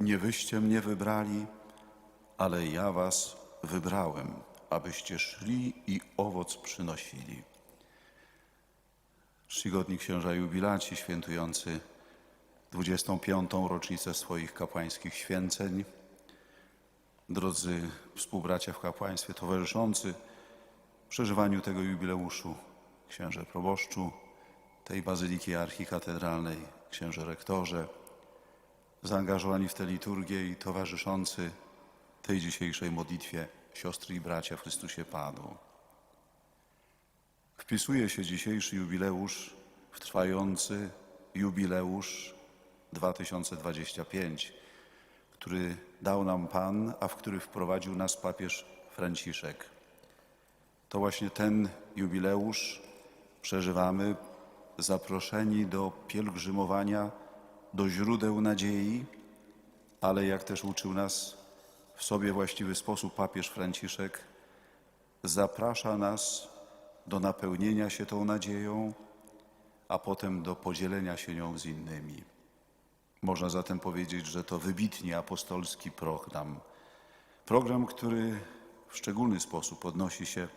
Nie wyście mnie wybrali, ale ja was wybrałem, abyście szli i owoc przynosili. Czcigodni księża jubilaci świętujący 25. rocznicę swoich kapłańskich święceń, drodzy współbracia w kapłaństwie towarzyszący przeżywaniu tego jubileuszu, księże proboszczu tej bazyliki archikatedralnej, księże rektorze, zaangażowani w tę liturgię i towarzyszący tej dzisiejszej modlitwie siostry i bracia w Chrystusie Panu. Wpisuje się dzisiejszy jubileusz w trwający jubileusz 2025, który dał nam Pan, a w który wprowadził nas papież Franciszek. To właśnie ten jubileusz przeżywamy zaproszeni do pielgrzymowania do źródeł nadziei, ale jak też uczył nas w sobie właściwy sposób papież Franciszek, zaprasza nas do napełnienia się tą nadzieją, a potem do podzielenia się nią z innymi. Można zatem powiedzieć, że to wybitnie apostolski program. Program, który w szczególny sposób odnosi się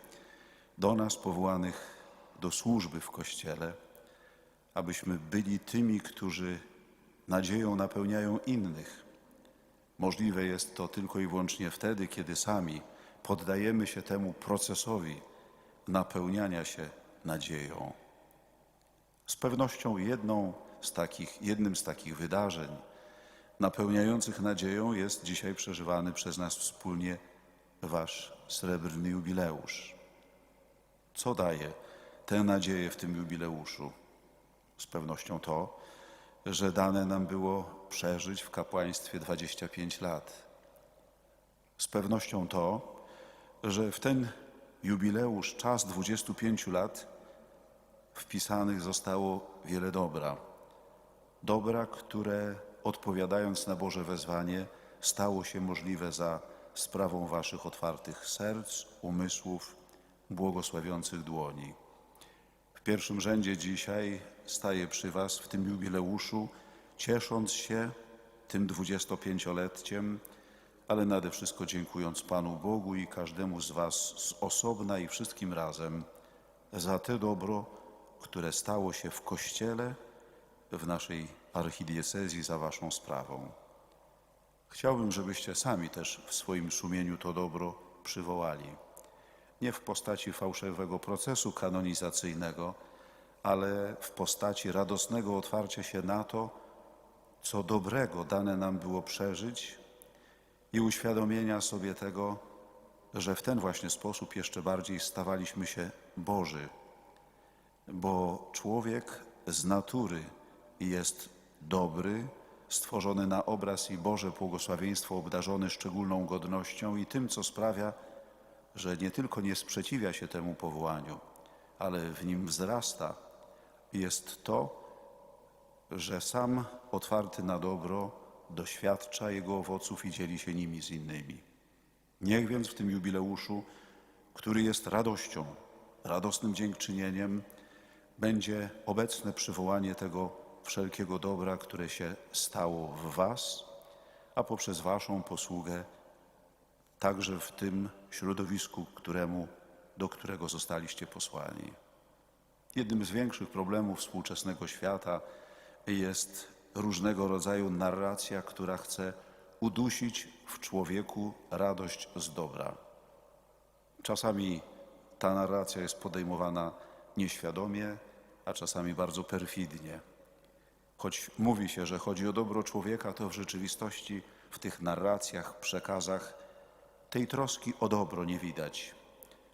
do nas powołanych do służby w Kościele, abyśmy byli tymi, którzy nadzieją napełniają innych. Możliwe jest to tylko i wyłącznie wtedy, kiedy sami poddajemy się temu procesowi napełniania się nadzieją. Z pewnością jedną z takich, jednym z takich wydarzeń napełniających nadzieją jest dzisiaj przeżywany przez nas wspólnie Wasz srebrny jubileusz. Co daje tę nadzieję w tym jubileuszu? Z pewnością to, że dane nam było przeżyć w kapłaństwie 25 lat. Z pewnością to, że w ten jubileusz, czas 25 lat, wpisanych zostało wiele dobra. Dobra, które odpowiadając na Boże wezwanie, stało się możliwe za sprawą Waszych otwartych serc, umysłów, błogosławiących dłoni. Pierwszym rzędzie dzisiaj staję przy Was w tym jubileuszu, ciesząc się tym 25-leciem, ale nade wszystko dziękując Panu Bogu i każdemu z Was z osobna i wszystkim razem za te dobro, które stało się w Kościele, w naszej archidiecezji za Waszą sprawą. Chciałbym, żebyście sami też w swoim sumieniu to dobro przywołali. Nie w postaci fałszywego procesu kanonizacyjnego, ale w postaci radosnego otwarcia się na to, co dobrego dane nam było przeżyć i uświadomienia sobie tego, że w ten właśnie sposób jeszcze bardziej stawaliśmy się Boży, bo człowiek z natury jest dobry, stworzony na obraz i Boże błogosławieństwo, obdarzony szczególną godnością i tym, co sprawia, że nie tylko nie sprzeciwia się temu powołaniu, ale w nim wzrasta, jest to, że sam otwarty na dobro doświadcza jego owoców i dzieli się nimi z innymi. Niech więc w tym jubileuszu, który jest radością, radosnym dziękczynieniem, będzie obecne przywołanie tego wszelkiego dobra, które się stało w Was, a poprzez Waszą posługę także w tym środowisku, któremu, do którego zostaliście posłani. Jednym z większych problemów współczesnego świata jest różnego rodzaju narracja, która chce udusić w człowieku radość z dobra. Czasami ta narracja jest podejmowana nieświadomie, a czasami bardzo perfidnie. Choć mówi się, że chodzi o dobro człowieka, to w rzeczywistości w tych narracjach, przekazach tej troski o dobro nie widać.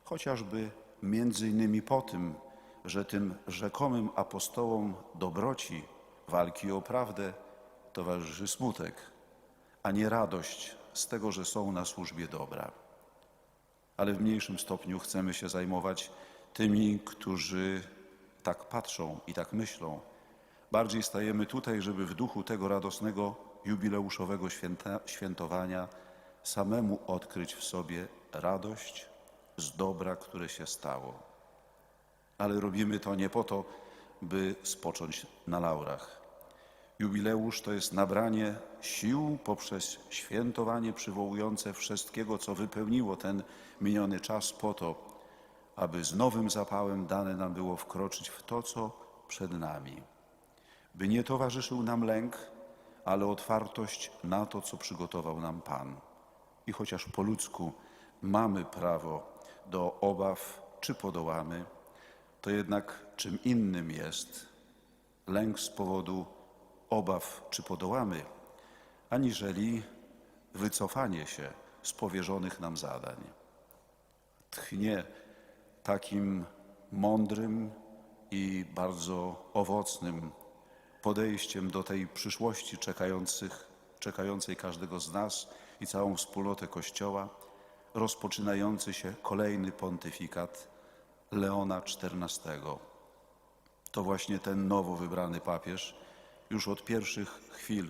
Chociażby między innymi po tym, że tym rzekomym apostołom dobroci, walki o prawdę towarzyszy smutek, a nie radość z tego, że są na służbie dobra. Ale w mniejszym stopniu chcemy się zajmować tymi, którzy tak patrzą i tak myślą. Bardziej stajemy tutaj, żeby w duchu tego radosnego jubileuszowego święta, świętowania samemu odkryć w sobie radość z dobra, które się stało. Ale robimy to nie po to, by spocząć na laurach. Jubileusz to jest nabranie sił poprzez świętowanie przywołujące wszystkiego, co wypełniło ten miniony czas po to, aby z nowym zapałem dane nam było wkroczyć w to, co przed nami. By nie towarzyszył nam lęk, ale otwartość na to, co przygotował nam Pan. I chociaż po ludzku mamy prawo do obaw, czy podołamy, to jednak czym innym jest lęk z powodu obaw, czy podołamy, aniżeli wycofanie się z powierzonych nam zadań. Tchnie takim mądrym i bardzo owocnym podejściem do tej przyszłości czekających, czekającej każdego z nas i całą wspólnotę Kościoła, rozpoczynający się kolejny pontyfikat Leona XIV. To właśnie ten nowo wybrany papież już od pierwszych chwil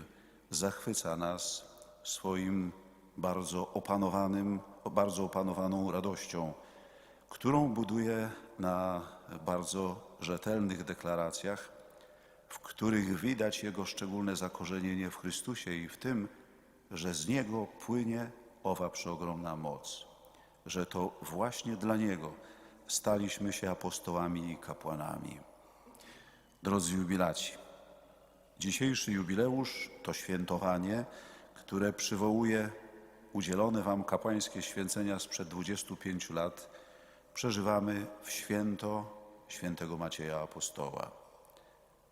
zachwyca nas swoim bardzo opanowanym, bardzo opanowaną radością, którą buduje na bardzo rzetelnych deklaracjach, w których widać Jego szczególne zakorzenienie w Chrystusie i w tym, że z Niego płynie owa przeogromna moc, że to właśnie dla Niego staliśmy się apostołami i kapłanami. Drodzy jubilaci, dzisiejszy jubileusz to świętowanie, które przywołuje udzielone Wam kapłańskie święcenia sprzed 25 lat. Przeżywamy w święto świętego Macieja Apostoła.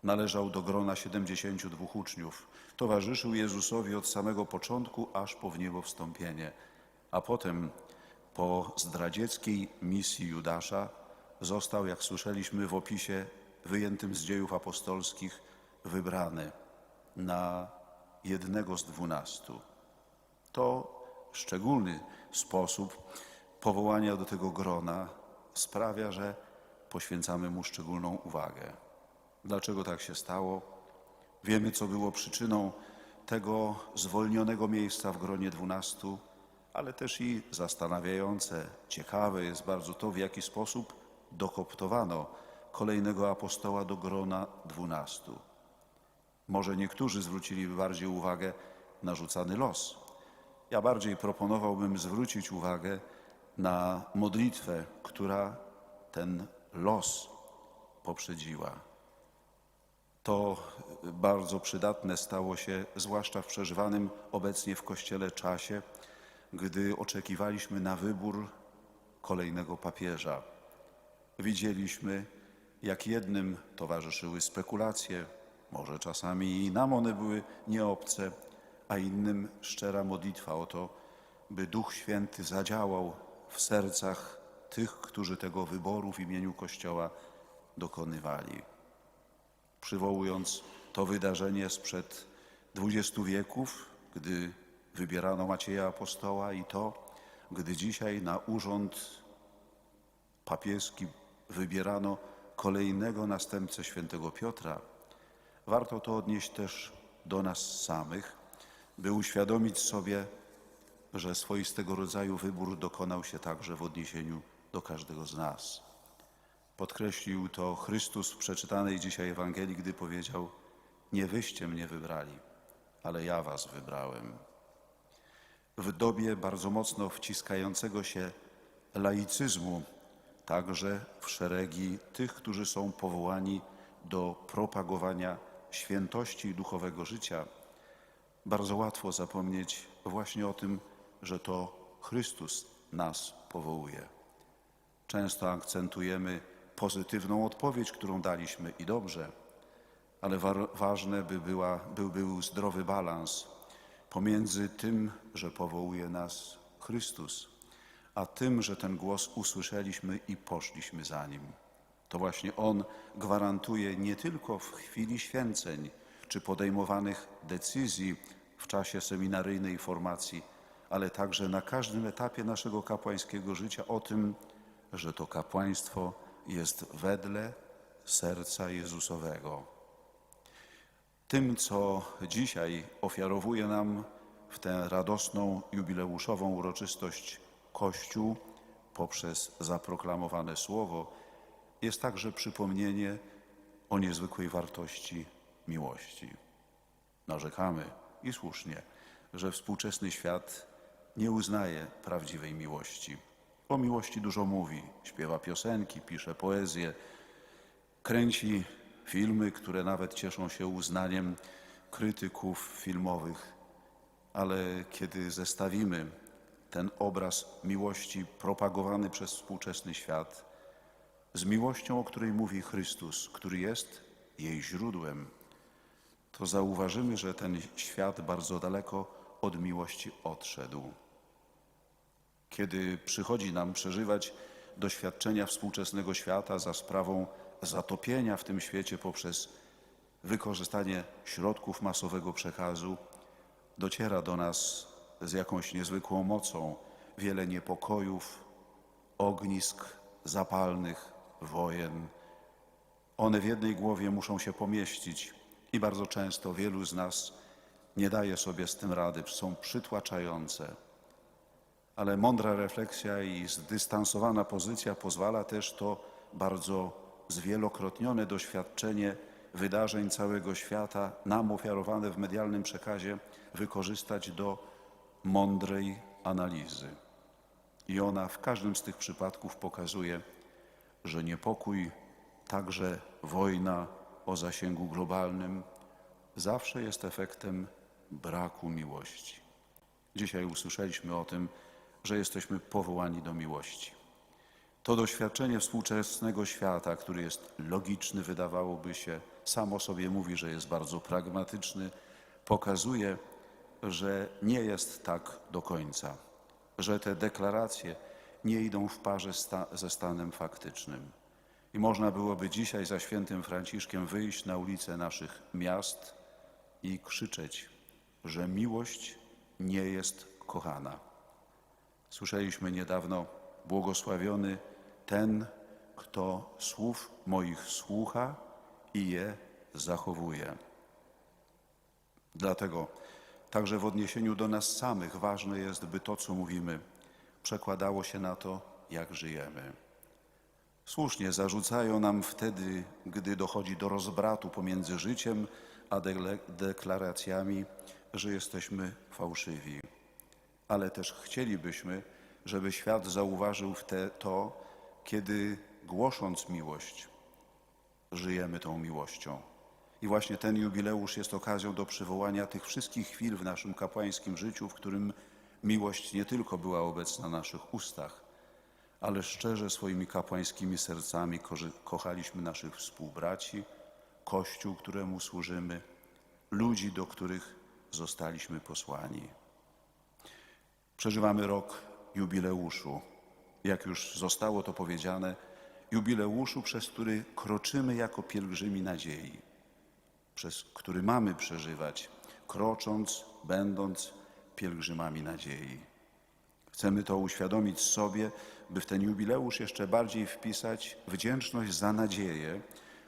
Należał do grona 72 uczniów. Towarzyszył Jezusowi od samego początku aż po w niebo wstąpienie, a potem po zdradzieckiej misji Judasza został, jak słyszeliśmy w opisie wyjętym z dziejów apostolskich, wybrany na jednego z dwunastu. To szczególny sposób powołania do tego grona sprawia, że poświęcamy mu szczególną uwagę. Dlaczego tak się stało? Wiemy, co było przyczyną tego zwolnionego miejsca w gronie dwunastu, ale też i zastanawiające, ciekawe jest bardzo to, w jaki sposób dokoptowano kolejnego apostoła do grona dwunastu. Może niektórzy zwróciliby bardziej uwagę na rzucany los. Ja bardziej proponowałbym zwrócić uwagę na modlitwę, która ten los poprzedziła. To bardzo przydatne stało się, zwłaszcza w przeżywanym obecnie w Kościele czasie, gdy oczekiwaliśmy na wybór kolejnego papieża. Widzieliśmy, jak jednym towarzyszyły spekulacje, może czasami i nam one były nieobce, a innym szczera modlitwa o to, by Duch Święty zadziałał w sercach tych, którzy tego wyboru w imieniu Kościoła dokonywali. Przywołując to wydarzenie sprzed dwudziestu wieków, gdy wybierano Macieja Apostoła i to, gdy dzisiaj na urząd papieski wybierano kolejnego następcę świętego Piotra, warto to odnieść też do nas samych, by uświadomić sobie, że swoistego rodzaju wybór dokonał się także w odniesieniu do każdego z nas. Podkreślił to Chrystus w przeczytanej dzisiaj Ewangelii, gdy powiedział: Nie wyście mnie wybrali, ale ja was wybrałem. W dobie bardzo mocno wciskającego się laicyzmu, także w szeregi tych, którzy są powołani do propagowania świętości i duchowego życia, bardzo łatwo zapomnieć właśnie o tym, że to Chrystus nas powołuje. Często akcentujemy pozytywną odpowiedź, którą daliśmy i dobrze, ale wa- ważne by była, by był zdrowy balans pomiędzy tym, że powołuje nas Chrystus, a tym, że ten głos usłyszeliśmy i poszliśmy za nim. To właśnie On gwarantuje nie tylko w chwili święceń czy podejmowanych decyzji w czasie seminaryjnej formacji, ale także na każdym etapie naszego kapłańskiego życia o tym, że to kapłaństwo jest wedle serca Jezusowego. Tym, co dzisiaj ofiarowuje nam w tę radosną, jubileuszową uroczystość Kościół poprzez zaproklamowane słowo, jest także przypomnienie o niezwykłej wartości miłości. narzekamy i słusznie, że współczesny świat nie uznaje prawdziwej miłości. O miłości dużo mówi, śpiewa piosenki, pisze poezję, kręci filmy, które nawet cieszą się uznaniem krytyków filmowych. Ale kiedy zestawimy ten obraz miłości propagowany przez współczesny świat z miłością, o której mówi Chrystus, który jest jej źródłem, to zauważymy, że ten świat bardzo daleko od miłości odszedł. Kiedy przychodzi nam przeżywać doświadczenia współczesnego świata za sprawą zatopienia w tym świecie poprzez wykorzystanie środków masowego przekazu, dociera do nas z jakąś niezwykłą mocą wiele niepokojów, ognisk zapalnych, wojen. One w jednej głowie muszą się pomieścić i bardzo często wielu z nas nie daje sobie z tym rady, są przytłaczające. Ale mądra refleksja i zdystansowana pozycja pozwala też to bardzo zwielokrotnione doświadczenie wydarzeń całego świata, nam ofiarowane w medialnym przekazie, wykorzystać do mądrej analizy. I ona w każdym z tych przypadków pokazuje, że niepokój, także wojna o zasięgu globalnym, zawsze jest efektem braku miłości. Dzisiaj usłyszeliśmy o tym, że jesteśmy powołani do miłości. To doświadczenie współczesnego świata, który jest logiczny, wydawałoby się, samo sobie mówi, że jest bardzo pragmatyczny, pokazuje, że nie jest tak do końca, że te deklaracje nie idą w parze sta ze stanem faktycznym. I można byłoby dzisiaj za świętym Franciszkiem wyjść na ulice naszych miast i krzyczeć, że miłość nie jest kochana. Słyszeliśmy niedawno, błogosławiony ten, kto słów moich słucha i je zachowuje. Dlatego także w odniesieniu do nas samych ważne jest, by to, co mówimy, przekładało się na to, jak żyjemy. Słusznie zarzucają nam wtedy, gdy dochodzi do rozbratu pomiędzy życiem a deklaracjami, że jesteśmy fałszywi. Ale też chcielibyśmy, żeby świat zauważył w te, to, kiedy głosząc miłość, żyjemy tą miłością. I właśnie ten jubileusz jest okazją do przywołania tych wszystkich chwil w naszym kapłańskim życiu, w którym miłość nie tylko była obecna na naszych ustach, ale szczerze swoimi kapłańskimi sercami kochaliśmy naszych współbraci, Kościół, któremu służymy, ludzi, do których zostaliśmy posłani. Przeżywamy rok jubileuszu, jak już zostało to powiedziane, jubileuszu, przez który kroczymy jako pielgrzymi nadziei, przez który mamy przeżywać, krocząc, będąc pielgrzymami nadziei. Chcemy to uświadomić sobie, by w ten jubileusz jeszcze bardziej wpisać wdzięczność za nadzieję,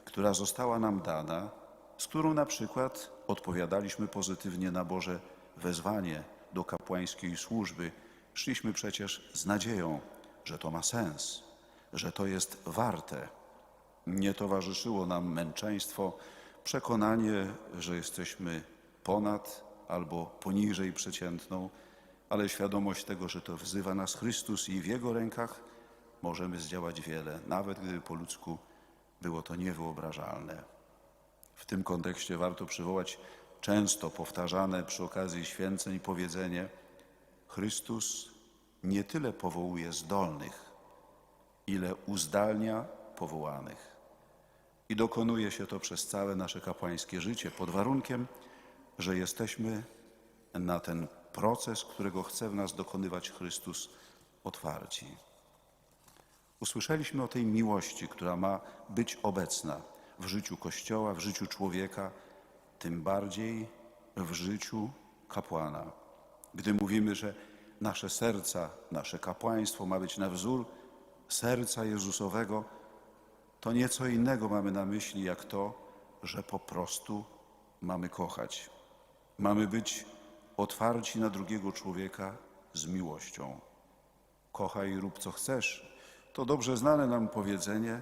która została nam dana, z którą na przykład odpowiadaliśmy pozytywnie na Boże wezwanie do kapłańskiej służby. Szliśmy przecież z nadzieją, że to ma sens, że to jest warte. Nie towarzyszyło nam męczeństwo, przekonanie, że jesteśmy ponad albo poniżej przeciętną, ale świadomość tego, że to wzywa nas Chrystus i w Jego rękach możemy zdziałać wiele, nawet gdyby po ludzku było to niewyobrażalne. W tym kontekście warto przywołać często powtarzane przy okazji święceń powiedzenie: Chrystus nie tyle powołuje zdolnych, ile uzdalnia powołanych. I dokonuje się to przez całe nasze kapłańskie życie, pod warunkiem, że jesteśmy na ten proces, którego chce w nas dokonywać Chrystus, otwarci. Usłyszeliśmy o tej miłości, która ma być obecna w życiu Kościoła, w życiu człowieka, tym bardziej w życiu kapłana. Gdy mówimy, że nasze serca, nasze kapłaństwo ma być na wzór serca Jezusowego, to nieco innego mamy na myśli, jak to, że po prostu mamy kochać. Mamy być otwarci na drugiego człowieka z miłością. Kochaj i rób co chcesz. To dobrze znane nam powiedzenie,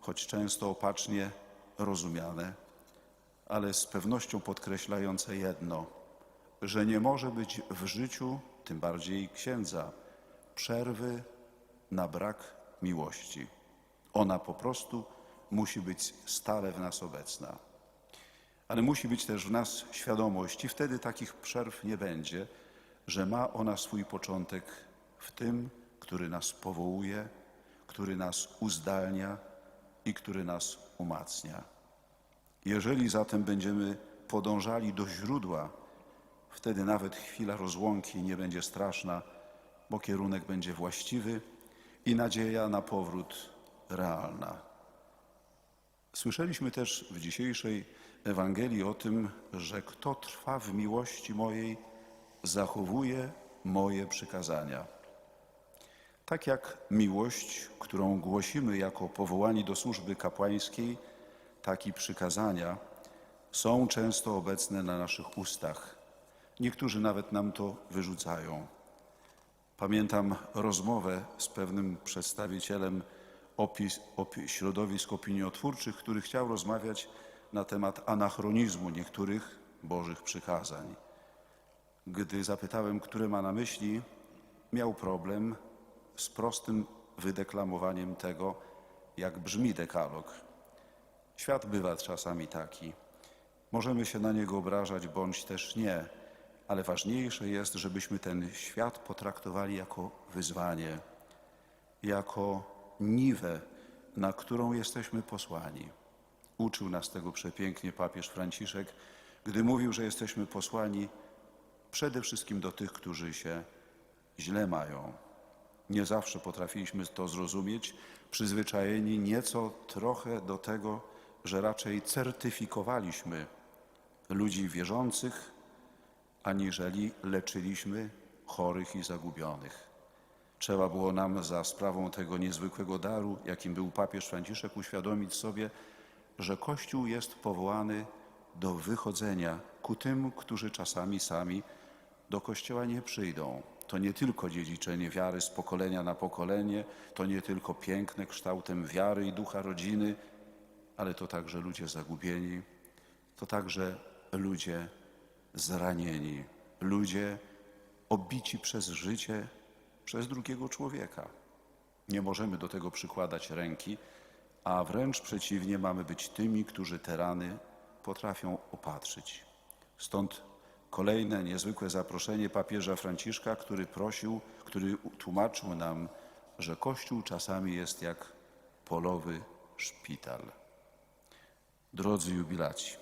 choć często opacznie rozumiane, ale z pewnością podkreślające jedno, że nie może być w życiu, tym bardziej księdza, przerwy na brak miłości. Ona po prostu musi być stale w nas obecna. Ale musi być też w nas świadomość, i wtedy takich przerw nie będzie, że ma ona swój początek w tym, który nas powołuje, który nas uzdalnia i który nas umacnia. Jeżeli zatem będziemy podążali do źródła, wtedy nawet chwila rozłąki nie będzie straszna, bo kierunek będzie właściwy i nadzieja na powrót realna. Słyszeliśmy też w dzisiejszej Ewangelii o tym, że kto trwa w miłości mojej, zachowuje moje przykazania. Tak jak miłość, którą głosimy jako powołani do służby kapłańskiej, tak i przykazania są często obecne na naszych ustach. Niektórzy nawet nam to wyrzucają. Pamiętam rozmowę z pewnym przedstawicielem opis, opi, środowisk opiniotwórczych, który chciał rozmawiać na temat anachronizmu niektórych Bożych przykazań. Gdy zapytałem, które ma na myśli, miał problem z prostym wydeklamowaniem tego, jak brzmi dekalog. Świat bywa czasami taki. Możemy się na niego obrażać, bądź też nie, ale ważniejsze jest, żebyśmy ten świat potraktowali jako wyzwanie, jako niwę, na którą jesteśmy posłani. Uczył nas tego przepięknie papież Franciszek, gdy mówił, że jesteśmy posłani przede wszystkim do tych, którzy się źle mają. Nie zawsze potrafiliśmy to zrozumieć, przyzwyczajeni nieco trochę do tego, że raczej certyfikowaliśmy ludzi wierzących, aniżeli leczyliśmy chorych i zagubionych. Trzeba było nam za sprawą tego niezwykłego daru, jakim był papież Franciszek, uświadomić sobie, że Kościół jest powołany do wychodzenia ku tym, którzy czasami sami do Kościoła nie przyjdą. To nie tylko dziedziczenie wiary z pokolenia na pokolenie, to nie tylko piękne kształtem wiary i ducha rodziny, ale to także ludzie zagubieni, to także ludzie zranieni, ludzie obici przez życie, przez drugiego człowieka. Nie możemy do tego przykładać ręki, a wręcz przeciwnie, mamy być tymi, którzy te rany potrafią opatrzyć. Stąd kolejne niezwykłe zaproszenie papieża Franciszka, który prosił, który tłumaczył nam, że Kościół czasami jest jak polowy szpital. Drodzy jubilaci,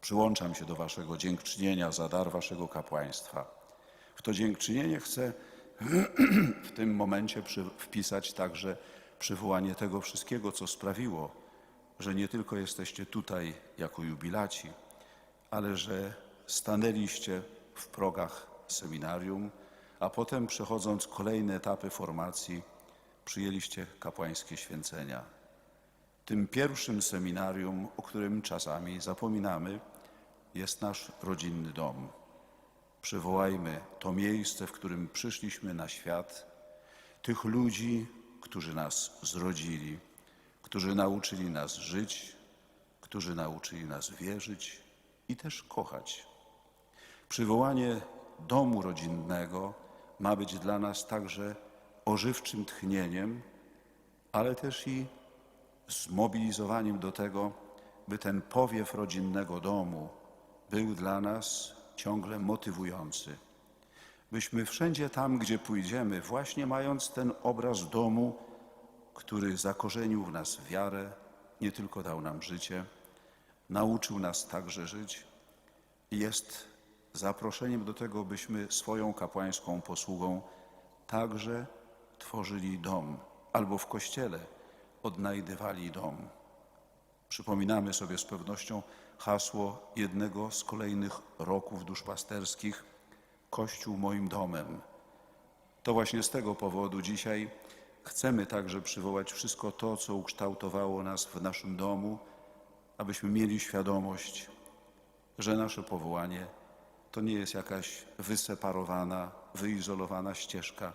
przyłączam się do Waszego dziękczynienia za dar Waszego kapłaństwa. W to dziękczynienie chcę w tym momencie wpisać także przywołanie tego wszystkiego, co sprawiło, że nie tylko jesteście tutaj jako jubilaci, ale że stanęliście w progach seminarium, a potem przechodząc kolejne etapy formacji, przyjęliście kapłańskie święcenia. Tym pierwszym seminarium, o którym czasami zapominamy, jest nasz rodzinny dom. Przywołajmy to miejsce, w którym przyszliśmy na świat, tych ludzi, którzy nas zrodzili, którzy nauczyli nas żyć, którzy nauczyli nas wierzyć i też kochać. Przywołanie domu rodzinnego ma być dla nas także ożywczym tchnieniem, ale też i zmobilizowaniem do tego, by ten powiew rodzinnego domu był dla nas ciągle motywujący. Byśmy wszędzie tam, gdzie pójdziemy, właśnie mając ten obraz domu, który zakorzenił w nas wiarę, nie tylko dał nam życie, nauczył nas także żyć, jest zaproszeniem do tego, byśmy swoją kapłańską posługą także tworzyli dom albo w kościele odnajdywali dom. Przypominamy sobie z pewnością hasło jednego z kolejnych roków duszpasterskich Kościół moim domem. To właśnie z tego powodu dzisiaj chcemy także przywołać wszystko to, co ukształtowało nas w naszym domu, abyśmy mieli świadomość, że nasze powołanie to nie jest jakaś wyseparowana, wyizolowana ścieżka.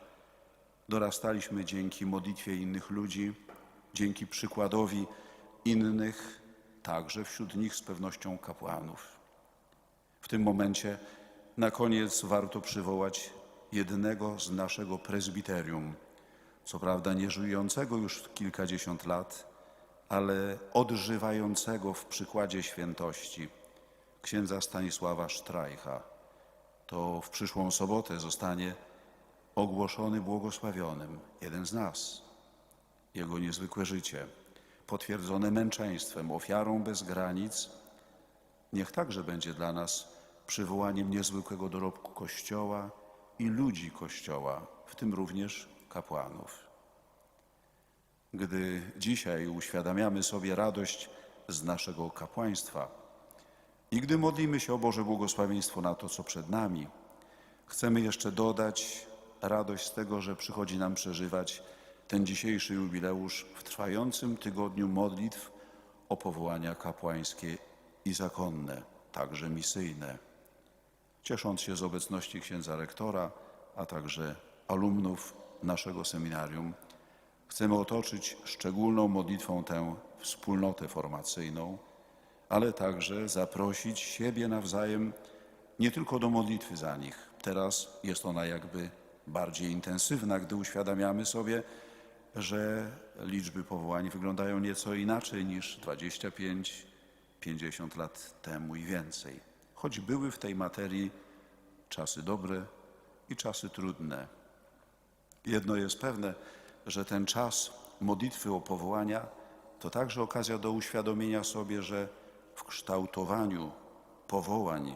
Dorastaliśmy dzięki modlitwie innych ludzi, dzięki przykładowi innych, także wśród nich z pewnością kapłanów. W tym momencie na koniec warto przywołać jednego z naszego prezbiterium, co prawda nie żyjącego już kilkadziesiąt lat, ale odżywającego w przykładzie świętości, księdza Stanisława Sztrajcha. To w przyszłą sobotę zostanie ogłoszony błogosławionym, jeden z nas. Jego niezwykłe życie, potwierdzone męczeństwem, ofiarą bez granic, niech także będzie dla nas przywołaniem niezwykłego dorobku Kościoła i ludzi Kościoła, w tym również kapłanów. Gdy dzisiaj uświadamiamy sobie radość z naszego kapłaństwa i gdy modlimy się o Boże błogosławieństwo na to, co przed nami, chcemy jeszcze dodać radość z tego, że przychodzi nam przeżywać ten dzisiejszy jubileusz w trwającym tygodniu modlitw o powołania kapłańskie i zakonne, także misyjne. Ciesząc się z obecności księdza rektora, a także alumnów naszego seminarium, chcemy otoczyć szczególną modlitwą tę wspólnotę formacyjną, ale także zaprosić siebie nawzajem nie tylko do modlitwy za nich. Teraz jest ona jakby bardziej intensywna, gdy uświadamiamy sobie, że liczby powołań wyglądają nieco inaczej niż 25, 50 lat temu i więcej. Choć były w tej materii czasy dobre i czasy trudne. Jedno jest pewne, że ten czas modlitwy o powołania to także okazja do uświadomienia sobie, że w kształtowaniu powołań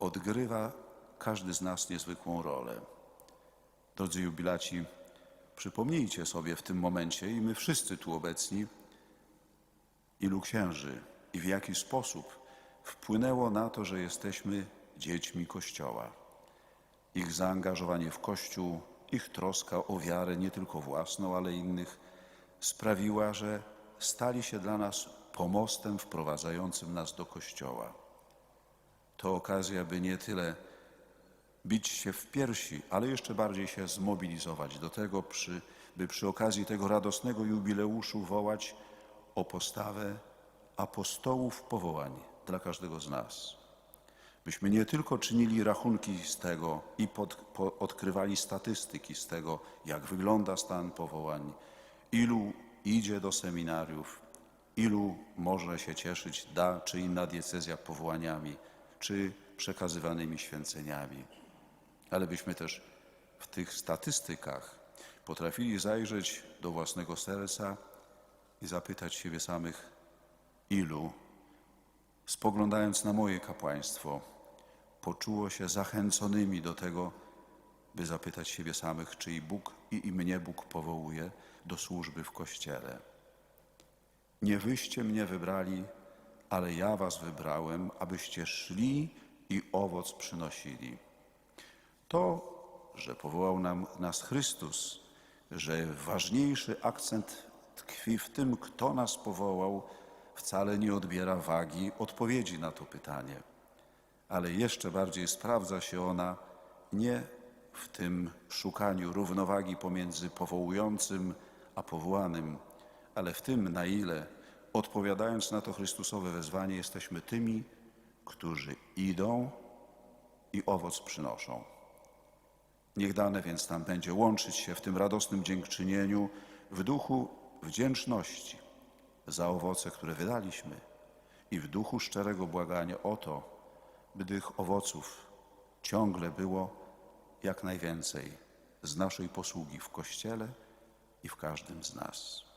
odgrywa każdy z nas niezwykłą rolę. Drodzy jubilaci, przypomnijcie sobie w tym momencie i my wszyscy tu obecni, ilu księży i w jaki sposób wpłynęło na to, że jesteśmy dziećmi Kościoła. Ich zaangażowanie w Kościół, ich troska o wiarę, nie tylko własną, ale innych, sprawiła, że stali się dla nas pomostem wprowadzającym nas do Kościoła. To okazja, by nie tyle bić się w piersi, ale jeszcze bardziej się zmobilizować do tego, przy, by przy okazji tego radosnego jubileuszu wołać o postawę apostołów powołań dla każdego z nas. Byśmy nie tylko czynili rachunki z tego i pod, po, odkrywali statystyki z tego, jak wygląda stan powołań, ilu idzie do seminariów, ilu może się cieszyć da czy inna diecezja powołaniami, czy przekazywanymi święceniami. Ale byśmy też w tych statystykach potrafili zajrzeć do własnego serca i zapytać siebie samych, ilu, spoglądając na moje kapłaństwo, poczuło się zachęconymi do tego, by zapytać siebie samych, czy i Bóg i, i mnie Bóg powołuje do służby w Kościele. Nie wyście mnie wybrali, ale ja was wybrałem, abyście szli i owoc przynosili. To, że powołał nam, nas Chrystus, że ważniejszy akcent tkwi w tym, kto nas powołał, wcale nie odbiera wagi odpowiedzi na to pytanie. Ale jeszcze bardziej sprawdza się ona nie w tym szukaniu równowagi pomiędzy powołującym a powołanym, ale w tym, na ile odpowiadając na to Chrystusowe wezwanie, jesteśmy tymi, którzy idą i owoc przynoszą. Niech dane więc nam będzie łączyć się w tym radosnym dziękczynieniu w duchu wdzięczności za owoce, które wydaliśmy i w duchu szczerego błagania o to, by tych owoców ciągle było jak najwięcej z naszej posługi w Kościele i w każdym z nas.